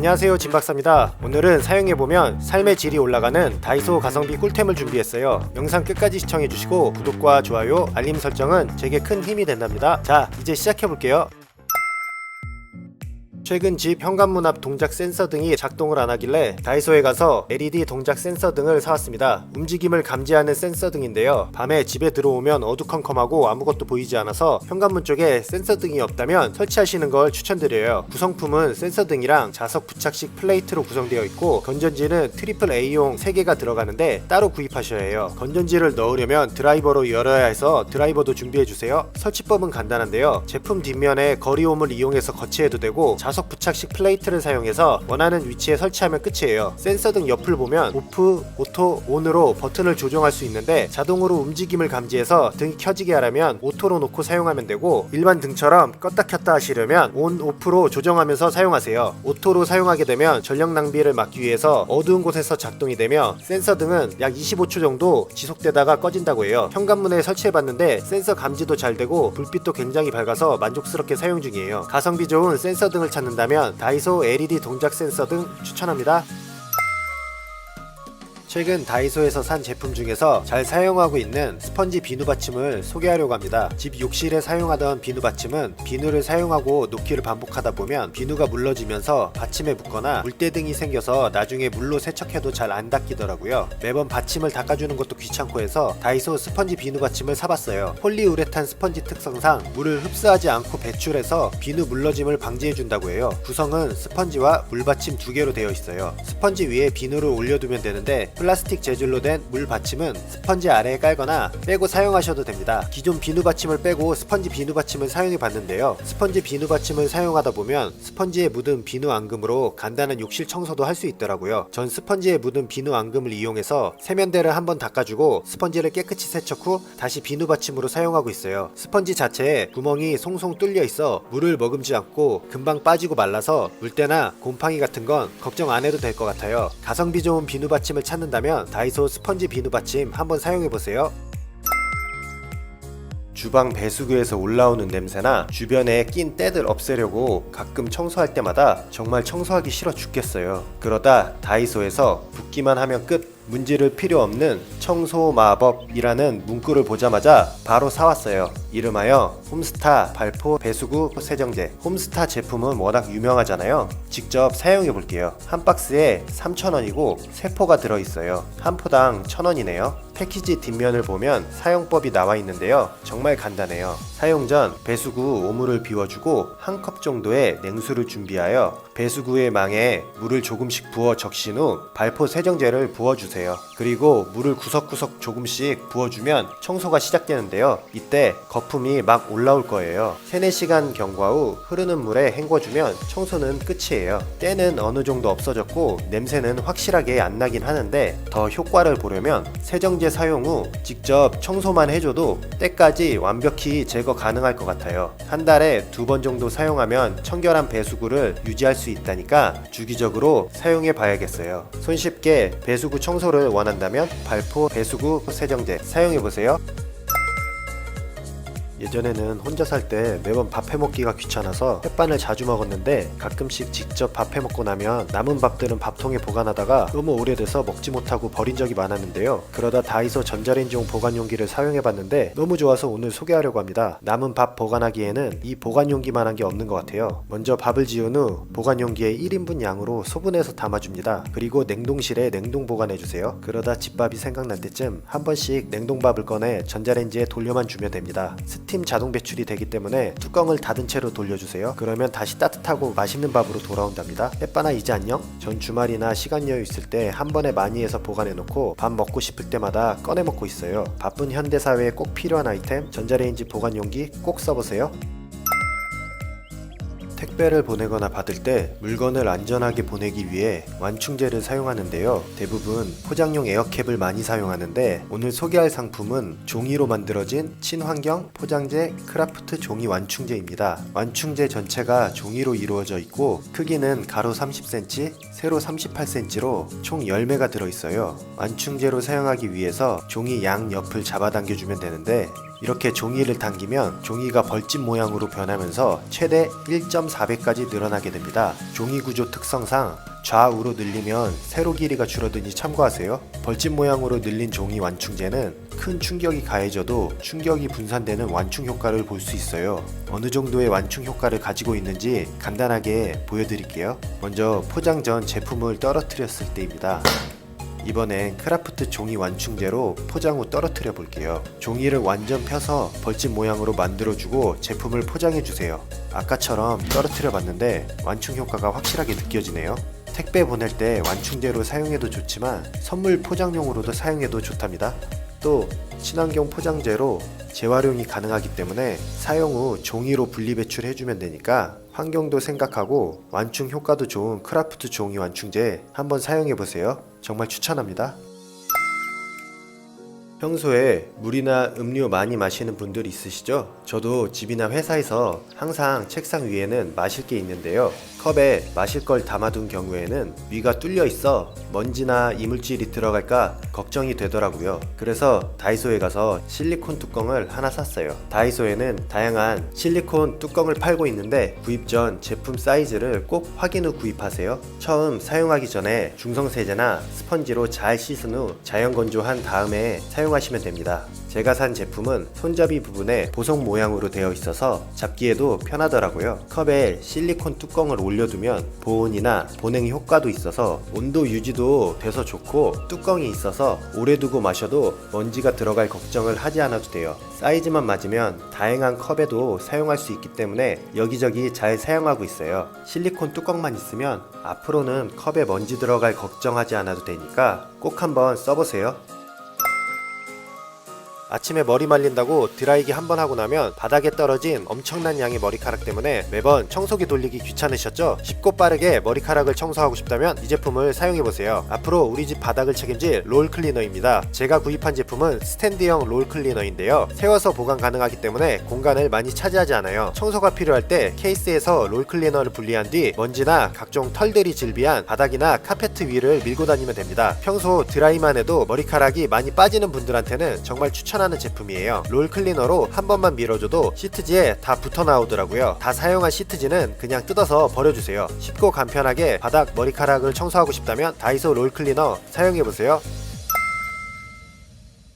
안녕하세요 진박사입니다. 오늘은 사용해보면 삶의 질이 올라가는 다이소 가성비 꿀템을 준비했어요. 영상 끝까지 시청해주시고 구독과 좋아요 알림 설정은 제게 큰 힘이 된답니다. 자 이제 시작해볼게요 최근 집 현관문 앞 동작 센서 등이 작동을 안 하길래 다이소에 가서 LED 동작 센서 등을 사왔습니다. 움직임을 감지하는 센서 등인데요. 밤에 집에 들어오면 어두컴컴하고 아무것도 보이지 않아서 현관문 쪽에 센서 등이 없다면 설치하시는 걸 추천드려요. 구성품은 센서 등이랑 자석 부착식 플레이트로 구성되어 있고 건전지는 트리플 A용 3개가 들어가는데 따로 구입하셔야 해요. 건전지를 넣으려면 드라이버로 열어야 해서 드라이버도 준비해 주세요. 설치법은 간단한데요. 제품 뒷면에 거리홈을 이용해서 거치해도 되고 자석 부착식 플레이트를 사용해서 원하는 위치에 설치하면 끝이에요. 센서 등 옆을 보면 오프, 오토, 온으로 버튼을 조정할 수 있는데 자동으로 움직임을 감지해서 등이 켜지게 하려면 오토로 놓고 사용하면 되고 일반 등처럼 껐다 켰다 하시려면 온, 오프로 조정하면서 사용하세요. 오토로 사용하게 되면 전력 낭비를 막기 위해서 어두운 곳에서 작동이 되며 센서 등은 약 25초 정도 지속되다가 꺼진다고 해요. 현관문에 설치해봤는데 센서 감지도 잘 되고 불빛도 굉장히 밝아서 만족스럽게 사용 중이에요. 가성비 좋은 센서 등을 찾는 다면 다이소 LED 동작 센서 등 추천합니다. 최근 다이소에서 산 제품 중에서 잘 사용하고 있는 스펀지 비누 받침을 소개하려고 합니다. 집 욕실에 사용하던 비누 받침은 비누를 사용하고 놓기를 반복하다 보면 비누가 물러지면서 받침에 묻거나 물때 등이 생겨서 나중에 물로 세척해도 잘 안 닦이더라고요. 매번 받침을 닦아주는 것도 귀찮고 해서 다이소 스펀지 비누 받침을 사봤어요. 폴리우레탄 스펀지 특성상 물을 흡수하지 않고 배출해서 비누 물러짐을 방지해준다고 해요. 구성은 스펀지와 물받침 두 개로 되어 있어요. 스펀지 위에 비누를 올려두면 되는데 플라스틱 재질로 된 물 받침은 스펀지 아래에 깔거나 빼고 사용하셔도 됩니다. 기존 비누 받침을 빼고 스펀지 비누 받침을 사용해 봤는데요. 스펀지 비누 받침을 사용하다 보면 스펀지에 묻은 비누 앙금으로 간단한 욕실 청소도 할 수 있더라고요. 전 스펀지에 묻은 비누 앙금을 이용해서 세면대를 한번 닦아주고 스펀지를 깨끗이 세척 후 다시 비누 받침으로 사용하고 있어요. 스펀지 자체에 구멍이 송송 뚫려 있어 물을 머금지 않고 금방 빠지고 말라서 물때나 곰팡이 같은 건 걱정 안 해도 될 것 같아요. 가성비 좋은 비누 받침을 찾는 다면 다이소 스펀지 비누 받침 한번 사용해 보세요. 주방 배수구에서 올라오는 냄새나 주변에 낀 때들 없애려고 가끔 청소할 때마다 정말 청소하기 싫어 죽겠어요. 그러다 다이소에서 붓기만 하면 끝 문지를 필요 없는 청소 마법이라는 문구를 보자마자 바로 사왔어요. 이름하여 홈스타 발포 배수구 세정제. 홈스타 제품은 워낙 유명하잖아요. 직접 사용해 볼게요. 한 박스에 3,000원이고 세 포가 들어 있어요. 한 포당 1,000원이네요. 패키지 뒷면을 보면 사용법이 나와 있는데요. 정말 간단해요. 사용 전 배수구 오물을 비워주고 한 컵 정도의 냉수를 준비하여 배수구의 망에 물을 조금씩 부어 적신 후 발포 세정제를 부어주세요. 그리고 물을 구석구석 조금씩 부어주면 청소가 시작되는데요. 이때 거품이 막 올라올 거예요. 3, 4시간 경과 후 흐르는 물에 헹궈주면 청소는 끝이에요. 때는 어느 정도 없어졌고 냄새는 확실하게 안 나긴 하는데 더 효과를 보려면 세정제 사용 후 직접 청소만 해줘도 때까지 완벽히 제거 가능할 것 같아요. 한 달에 두 번 정도 사용하면 청결한 배수구를 유지할 수 있다니까 주기적으로 사용해 봐야겠어요. 손쉽게 배수구 청소를 원한다면 발포 배수구 세정제 사용해 보세요. 예전에는 혼자 살 때 매번 밥 해먹기가 귀찮아서 햇반을 자주 먹었는데 가끔씩 직접 밥 해먹고 나면 남은 밥들은 밥통에 보관하다가 너무 오래돼서 먹지 못하고 버린 적이 많았는데요. 그러다 다이소 전자레인지용 보관 용기를 사용해봤는데 너무 좋아서 오늘 소개하려고 합니다. 남은 밥 보관하기에는 이 보관 용기만한 게 없는 것 같아요. 먼저 밥을 지은 후 보관 용기에 1인분 양으로 소분해서 담아줍니다. 그리고 냉동실에 냉동 보관해주세요. 그러다 집밥이 생각날 때쯤 한 번씩 냉동밥을 꺼내 전자레인지에 돌려만 주면 됩니다. 스팀 자동 배출이 되기 때문에 뚜껑을 닫은 채로 돌려주세요. 그러면 다시 따뜻하고 맛있는 밥으로 돌아온답니다. 햇바나 이제 안녕? 전 주말이나 시간 여유 있을 때 한 번에 많이 해서 보관해 놓고 밥 먹고 싶을 때마다 꺼내 먹고 있어요. 바쁜 현대 사회에 꼭 필요한 아이템 전자레인지 보관 용기 꼭 써보세요. 택배를 보내거나 받을 때 물건을 안전하게 보내기 위해 완충제를 사용하는데요. 대부분 포장용 에어캡을 많이 사용하는데 오늘 소개할 상품은 종이로 만들어진 친환경 포장재 크라프트 종이 완충제입니다. 완충제 전체가 종이로 이루어져 있고 크기는 가로 30cm, 세로 38cm로 총 10매가 들어있어요. 완충제로 사용하기 위해서 종이 양 옆을 잡아당겨주면 되는데 이렇게 종이를 당기면 종이가 벌집 모양으로 변하면서 최대 1.4배까지 늘어나게 됩니다. 종이 구조 특성상 좌우로 늘리면 세로 길이가 줄어드니 참고하세요. 벌집 모양으로 늘린 종이 완충제는 큰 충격이 가해져도 충격이 분산되는 완충 효과를 볼 수 있어요. 어느 정도의 완충 효과를 가지고 있는지 간단하게 보여드릴게요. 먼저 포장 전 제품을 떨어뜨렸을 때입니다. 이번엔 크라프트 종이 완충제로 포장 후 떨어뜨려 볼게요. 종이를 완전 펴서 벌집 모양으로 만들어주고 제품을 포장해 주세요. 아까처럼 떨어뜨려 봤는데 완충 효과가 확실하게 느껴지네요. 택배 보낼 때 완충제로 사용해도 좋지만 선물 포장용으로도 사용해도 좋답니다. 또 친환경 포장재로 재활용이 가능하기 때문에 사용 후 종이로 분리 배출 해주면 되니까 환경도 생각하고 완충 효과도 좋은 크라프트 종이 완충제 한번 사용해 보세요. 정말 추천합니다. 평소에 물이나 음료 많이 마시는 분들 있으시죠? 저도 집이나 회사에서 항상 책상 위에는 마실 게 있는데요. 컵에 마실 걸 담아둔 경우에는 위가 뚫려 있어 먼지나 이물질이 들어갈까 걱정이 되더라고요. 그래서 다이소에 가서 실리콘 뚜껑을 하나 샀어요. 다이소에는 다양한 실리콘 뚜껑을 팔고 있는데 구입 전 제품 사이즈를 꼭 확인 후 구입하세요. 처음 사용하기 전에 중성세제나 스펀지로 잘 씻은 후 자연 건조한 다음에 사용하시면 됩니다. 제가 산 제품은 손잡이 부분에 보석 모양으로 되어 있어서 잡기에도 편하더라고요. 컵에 실리콘 뚜껑을 올려두면 보온이나 보냉 효과도 있어서 온도 유지도 돼서 좋고 뚜껑이 있어서 오래 두고 마셔도 먼지가 들어갈 걱정을 하지 않아도 돼요. 사이즈만 맞으면 다양한 컵에도 사용할 수 있기 때문에 여기저기 잘 사용하고 있어요. 실리콘 뚜껑만 있으면 앞으로는 컵에 먼지 들어갈 걱정하지 않아도 되니까 꼭 한번 써보세요. 아침에 머리 말린다고 드라이기 한 번 하고 나면 바닥에 떨어진 엄청난 양의 머리카락 때문에 매번 청소기 돌리기 귀찮으셨죠? 쉽고 빠르게 머리카락을 청소하고 싶다면 이 제품을 사용해보세요. 앞으로 우리 집 바닥을 책임질 롤 클리너입니다. 제가 구입한 제품은 스탠드형 롤 클리너인데요. 세워서 보관 가능하기 때문에 공간을 많이 차지하지 않아요. 청소가 필요할 때 케이스에서 롤 클리너를 분리한 뒤 먼지나 각종 털들이 질비한 바닥이나 카페트 위를 밀고 다니면 됩니다. 평소 드라이만 해도 머리카락이 많이 빠지는 분들한테는 정말 추천 하는 제품이에요. 롤 클리너로 한 번만 밀어줘도 시트지에 다 붙어 나오더라고요. 다 사용한 시트지는 그냥 뜯어서 버려주세요. 쉽고 간편하게 바닥 머리카락을 청소하고 싶다면 다이소 롤 클리너 사용해보세요.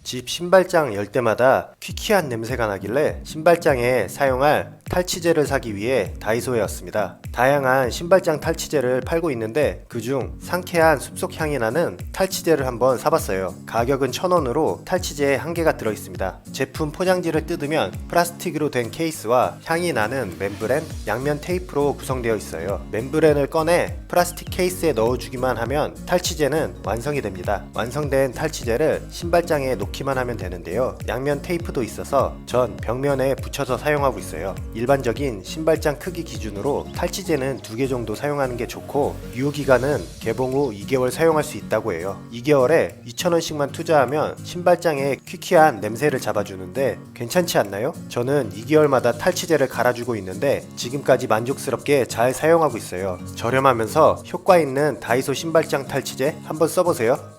집 신발장 열 때마다 퀴퀴한 냄새가 나길래 신발장에 사용할 탈취제를 사기 위해 다이소에 왔습니다. 다양한 신발장 탈취제를 팔고 있는데 그중 상쾌한 숲속 향이 나는 탈취제를 한번 사봤어요. 가격은 1,000원으로 탈취제 한 개가 들어있습니다. 제품 포장지를 뜯으면 플라스틱으로 된 케이스와 향이 나는 멤브렌, 양면 테이프로 구성되어 있어요. 멤브렌을 꺼내 플라스틱 케이스에 넣어주기만 하면 탈취제는 완성이 됩니다. 완성된 탈취제를 신발장에 놓기만 하면 되는데요. 양면 테이프도 있어서 전 벽면에 붙여서 사용하고 있어요. 일반적인 신발장 크기 기준으로 탈취제는 두개 정도 사용하는 게 좋고 유효기간은 개봉 후 2개월 사용할 수 있다고 해요. 2개월에 2,000원씩만 투자하면 신발장에 퀴퀴한 냄새를 잡아주는데 괜찮지 않나요? 저는 2개월마다 탈취제를 갈아주고 있는데 지금까지 만족스럽게 잘 사용하고 있어요. 저렴하면서 효과 있는 다이소 신발장 탈취제 한번 써보세요.